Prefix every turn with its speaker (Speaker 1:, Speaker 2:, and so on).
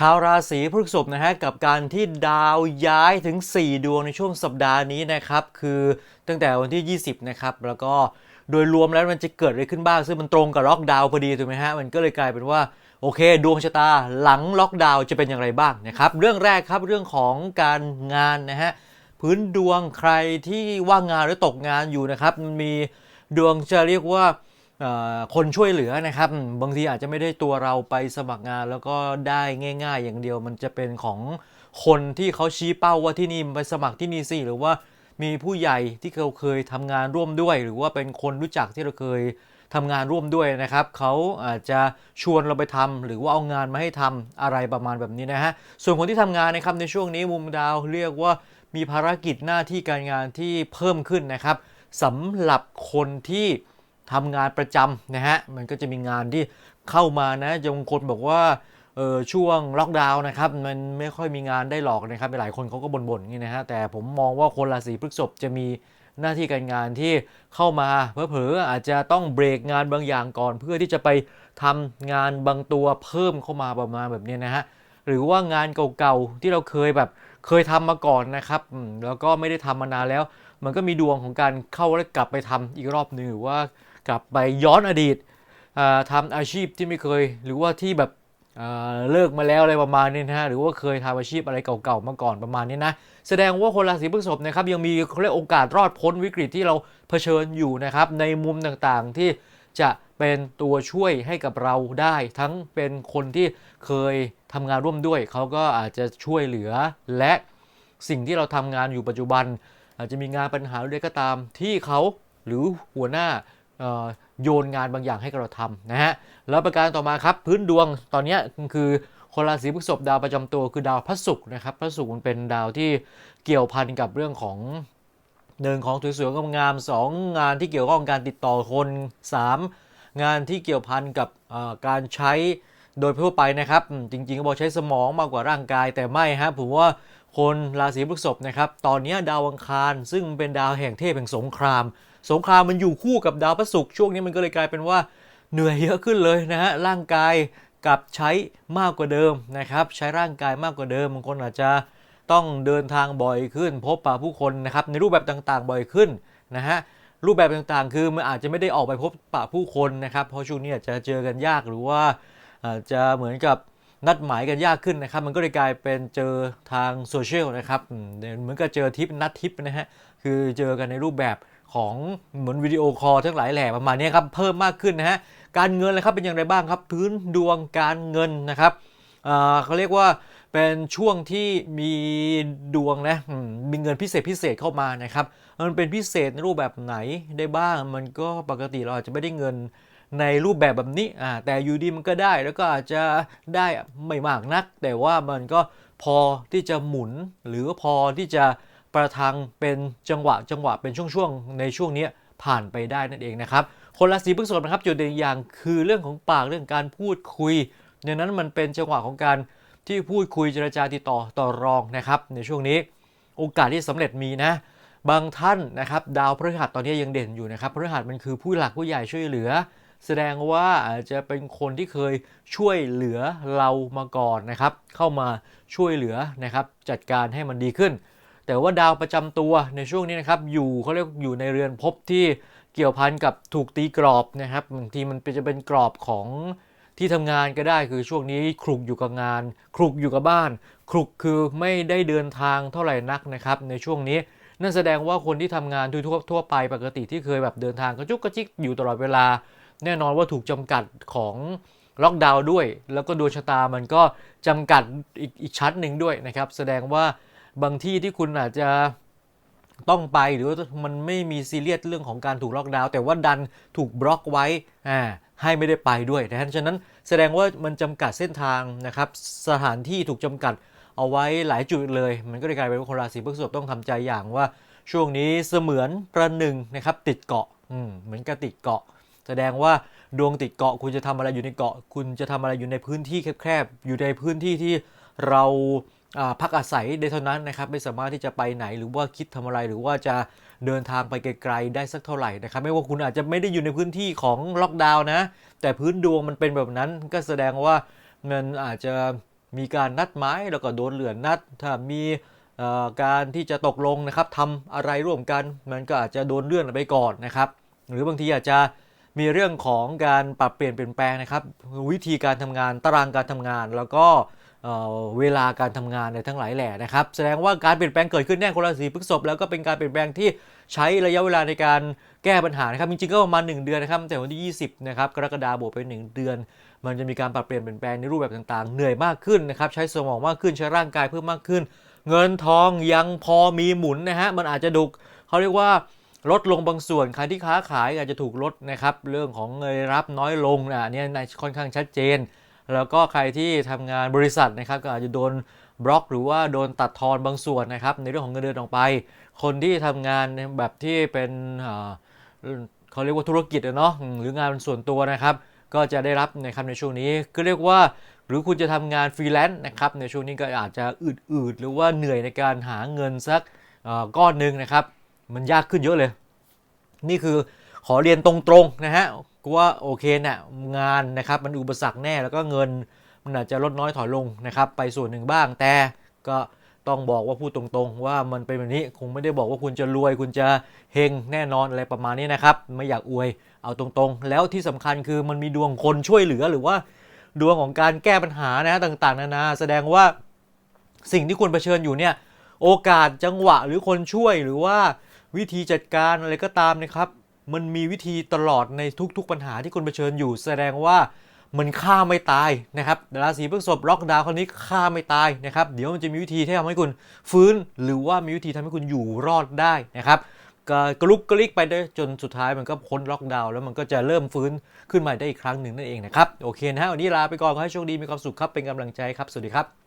Speaker 1: ชาวราศีพฤษภนะฮะกับการที่ดาวย้ายถึง 4 ดวงในช่วงสัปดาห์นี้นะครับ คือตั้งแต่วันที่ 20 นะครับ แล้วก็โดยรวมแล้วมันจะเกิดอะไรขึ้นบ้าง ซึ่งมันตรงกับล็อกดาวน์พอดีถูกไหมฮะ มันก็เลยกลายเป็นว่า โอเค ดวงชะตาหลังล็อกดาวน์จะเป็นอย่างไรบ้างนะครับ เรื่องแรกครับเรื่องของการงานนะฮะพื้นดวงใครที่ว่างงานหรือตกงานอยู่นะครับมันมีดวงจะเรียกว่า คนช่วยเหลือนะครับ บางทีอาจจะไม่ได้ตัวเราไปสมัครงานแล้วก็ได้ง่าย ๆ อย่างเดียวมันจะเป็นของคนที่เขาชี้เป้าว่าที่นี่ไปสมัครที่นี่สิหรือว่ามีผู้ใหญ่ที่เราเคยทำงานร่วมด้วย หรือว่าเป็นคนรู้จักที่เราเคยทำงานร่วมด้วยนะครับ เขาอาจจะชวนเราไปทำหรือว่าเอางานมาให้ทำอะไรประมาณแบบนี้นะฮะส่วนคนที่ทำงานนะครับในช่วงนี้มุมดาวเรียกว่ามีภารกิจหน้าที่การงานที่เพิ่มขึ้นนะครับสำหรับคนที่ ทำงานประจำนะฮะมันก็จะมีงานที่เข้ามานะจะบางคนบอกว่าเออช่วงล็อกดาวน์นะครับมันไม่ค่อยมีงานได้หรอกนะครับหลายคนเขาก็บ่นๆอย่างนี้นะฮะแต่ผมมองว่าคนราศีพฤษภจะมีหน้าที่การงานที่เข้ามาเผลอๆอาจจะต้องเบรกงานบางอย่างก่อน เพื่อที่จะไปทำงานบางตัวเพิ่มเข้ามาประมาณแบบนี้นะฮะหรือว่างานเก่าๆที่เราเคยแบบเคยทำมาก่อนนะครับแล้วก็ไม่ได้ทำมานานแล้ว มันก็มีดวงของการเข้าและกลับไปทำอีกรอบหนึ่งหรือว่า กลับไปย้อนอดีตอ่าทำอาชีพที่ไม่เคย หรือว่าที่แบบเลิกมาแล้วอะไรประมาณนี้นะฮะหรือว่าเคยทำอาชีพอะไรเก่าๆมาก่อนประมาณนี้นะแสดงว่าคนราศีพฤษภนะครับยังมีเขาเรียกโอกาสรอดพ้นวิกฤตที่เราเผชิญอยู่นะครับในมุมต่างๆที่จะเป็นตัวช่วยให้กับเราได้ ทั้งเป็นคนที่เคยทำงานร่วมด้วย เขาก็อาจจะช่วยเหลือและสิ่งที่เราทำงานอยู่ปัจจุบัน อาจจะมีงานปัญหาใดก็ตามที่เขาหรือหัวหน้า โยนงานบางอย่างให้กับเราทำนะฮะแล้วประการต่อมาครับพื้นดวงตอนนี้คือคนราศีพฤษภดาวประจำตัวคือดาวพระศุกร์นะครับพระศุกร์มันเป็นดาวที่เกี่ยวพันกับเรื่องของหนึ่งของสวยๆงามๆสองงานที่เกี่ยวข้องการติดต่อคนสามงานที่เกี่ยวพันกับการใช้โดยทั่วไปนะครับ จริงๆก็บอกใช้สมองมากกว่าร่างกายแต่ไม่ฮะผมว่าคนราศีพฤษภนะครับ ตอนนี้ดาวอังคารซึ่งเป็นดาวแห่งเทพแห่งสงคราม สงครามมันอยู่คู่กับดาวพระศุกร์ช่วงนี้มันก็เลยกลายเป็นว่าเหนื่อยเยอะขึ้นเลยนะฮะร่างกายกับใช้มากกว่าเดิมนะครับ ใช้ร่างกายมากกว่าเดิมบางคนอาจจะต้องเดินทางบ่อยขึ้น พบปะผู้คนนะครับในรูปแบบต่างๆ บ่อยขึ้นนะฮะรูปแบบต่างๆ คือมันอาจจะไม่ได้ออกไปพบปะผู้คนนะครับเพราะช่วงนี้อาจจะเจอกันยากหรือว่าอาจจะเหมือนกับนัดหมายกันยากขึ้นนะครับ มันก็เลยกลายเป็นเจอทางโซเชียลนะครับเหมือนกับเจอทิปนัดทิปนะฮะคือเจอกันในรูปแบบ ของเหมือนวิดีโอคอลทั้งหลายแหล่ประมาณนี้ครับเพิ่มมากขึ้นนะฮะการเงินเลยครับเป็นอย่างไรบ้างครับ พื้นดวงการเงินนะครับเขาเรียกว่าเป็นช่วงที่มีดวงนะมีเงินพิเศษพิเศษเข้ามานะครับมันเป็นพิเศษในรูปแบบไหนได้บ้าง มันก็ปกติเราอาจจะไม่ได้เงินในรูปแบบแบบนี้แต่อยู่ดีมันก็ได้แล้วก็อาจจะได้ไม่มากนัก แต่ว่ามันก็พอที่จะหมุนหรือพอที่จะ ประทังเป็นจังหวะจังหวะเป็นช่วงๆในช่วงนี้ผ่านไปได้นั่นเองนะครับคนราศีพฤษภนะครับจุดเด่นอย่างคือเรื่องของปากเรื่องการพูดคุยดังนั้นมันเป็นจังหวะของการที่พูดคุยเจรจาติดต่อต่อรองนะครับ ในช่วงนี้โอกาสที่สำเร็จมีนะ บางท่านนะครับ ดาวพฤหัสตอนนี้ยังเด่นอยู่นะครับพฤหัสมันคือผู้หลักผู้ใหญ่ช่วยเหลือ แสดงว่าอาจจะเป็นคนที่เคยช่วยเหลือเรามาก่อนนะครับ เข้ามาช่วยเหลือนะครับ จัดการให้มันดีขึ้น แต่ว่าดาวประจำตัวในช่วงนี้นะครับอยู่เขาเรียกอยู่ในเรือนภพที่เกี่ยวพันกับถูกตีกรอบนะครับบางทีมันเป็นจะเป็นกรอบของที่ทำงานก็ได้คือช่วงนี้คลุกอยู่กับงาน คลุกอยู่กับบ้าน คลุกคือไม่ได้เดินทางเท่าไหร่นักนะครับในช่วงนี้นั่นแสดงว่าคนที่ทำงานทั่วทั่วไปปกติที่เคยแบบเดินทางกระจุกกระจิกอยู่ตลอดเวลา แน่นอนว่าถูกจำกัดของล็อกดาวน์ด้วย แล้วก็ดวงชะตามันก็จำกัดอีกอีกชั้นหนึ่งด้วยนะครับ แสดงว่า บางที่ที่คุณอาจจะต้องไปหรือว่ามันไม่มีซีเรียสเรื่องของการถูกล็อกดาวน์แต่ว่าดันถูกบล็อกไว้อ่าให้ไม่ได้ไปด้วยนะฮะฉะนั้นแสดงว่ามันจำกัดเส้นทางนะครับสถานที่ถูกจำกัดเอาไว้หลายจุดเลย มันก็เลยกลายเป็นว่าคนราศีพฤษภต้องทำใจอย่างว่าช่วงนี้เสมือนประหนึ่งนะครับติดเกาะอืมเหมือนกับติดเกาะ แสดงว่าดวงติดเกาะ คุณจะทำอะไรอยู่ในเกาะ คุณจะทำอะไรอยู่ในพื้นที่แคบๆอยู่ในพื้นที่ที่เรา พักอาศัยได้เท่านั้นนะครับไม่สามารถที่จะไปไหนหรือว่าคิดทำอะไร หรือว่าจะเดินทางไปไกลๆได้สักเท่าไหร่นะครับ ไม่ว่าคุณอาจจะไม่ได้อยู่ในพื้นที่ของล็อกดาวน์นะ แต่พื้นดวงมันเป็นแบบนั้น ก็แสดงว่ามันอาจจะมีการนัดหมายแล้วก็โดนเลื่อนนัด ถ้ามีการที่จะตกลงนะครับทำอะไรร่วมกัน มันก็อาจจะโดนเลื่อนไปก่อนนะครับ หรือบางทีอาจจะมีเรื่องของการปรับเปลี่ยนเปลี่ยนแปลงนะครับ วิธีการทำงานตารางการทำงานแล้วก็ เเวลาการทำงานในทั้งหลายแหล่นะครับแสดงว่าการเปลี่ยนแปลงเกิดขึ้นแน่คนราศีพฤษภแล้วก็เป็นการเปลี่ยนแปลงที่ใช้ระยะเวลาในการแก้ปัญหานะครับจริงๆก็ประมาณ 1 เดือนนะครับแต่วันที่ 20นะครับกรกฎาคมบวกไป 1 เดือน มันจะมีการปรับเปลี่ยนเปลี่ยนแปลงในรูปแบบต่างๆ เหนื่อยมากขึ้นนะครับใช้สมองมากขึ้นใช้ร่างกายเพิ่มมากขึ้น เงินทองยังพอมีหมุนนะฮะมันอาจจะดุกเขาเรียกว่าลดลงบางส่วนใครที่ค้าขายอาจจะถูกลดนะครับเรื่องของเงินรับน้อยลงนะอันนี้ในค่อนข้างชัดเจน แล้วก็ใครที่ทำงานบริษัทนะครับก็อาจจะโดนบล็อกหรือว่าโดนตัดทอนบางส่วนนะครับในเรื่องของเงินเดือนออกไป คนที่ทำงานแบบที่เป็นเขาเรียกว่าธุรกิจเนาะหรืองานส่วนตัวนะครับ ก็จะได้รับในครับในช่วงนี้ก็เรียกว่า หรือคุณจะทำงานฟรีแลนซ์นะครับในช่วงนี้ก็อาจจะอืดๆหรือว่าเหนื่อยในการหาเงินสักก้อนหนึ่งนะครับ มันยากขึ้นเยอะเลย นี่คือขอเรียนตรงๆนะฮะ กูว่าโอเคเนี่ยงานนะครับมันอุปสรรคแน่แล้วก็เงินมันอาจจะลดน้อยถอยลงนะครับไปส่วนหนึ่งบ้างแต่ก็ต้องบอกว่าพูดตรงๆ ว่ามันเป็นแบบนี้คงไม่ได้บอกว่าคุณจะรวย คุณจะเฮงแน่นอนอะไรประมาณนี้นะครับ ไม่อยากอวยเอาตรงๆ แล้วที่สำคัญคือมันมีดวงคนช่วยเหลือหรือว่าดวงของการแก้ปัญหานะต่างๆ นานาแสดงว่าสิ่งที่คุณเผชิญอยู่เนี่ยโอกาสจังหวะหรือคนช่วยหรือว่าวิธีจัดการอะไรก็ตามนะครับ มันมีวิธีตลอดในทุกๆปัญหาที่คุณเผชิญอยู่ แสดงว่ามันฆ่าไม่ตายนะครับราศีพฤษภล็อกดาวน์คราวนี้ฆ่าไม่ตายนะครับเดี๋ยวมันจะมีวิธีที่ทำให้คุณฟื้น หรือว่ามีวิธีทำให้คุณอยู่รอดได้นะครับกระลุกกระลิกไปได้จนสุดท้ายมันก็พ้นล็อกดาวน์แล้วมันก็จะเริ่มฟื้นขึ้นมาได้อีกครั้งหนึ่งนั่นเองนะครับโอเคนะฮะวันนี้ลาไปก่อนขอให้โชคดีมีความสุขครับเป็นกำลังใจครับสวัสดีครับ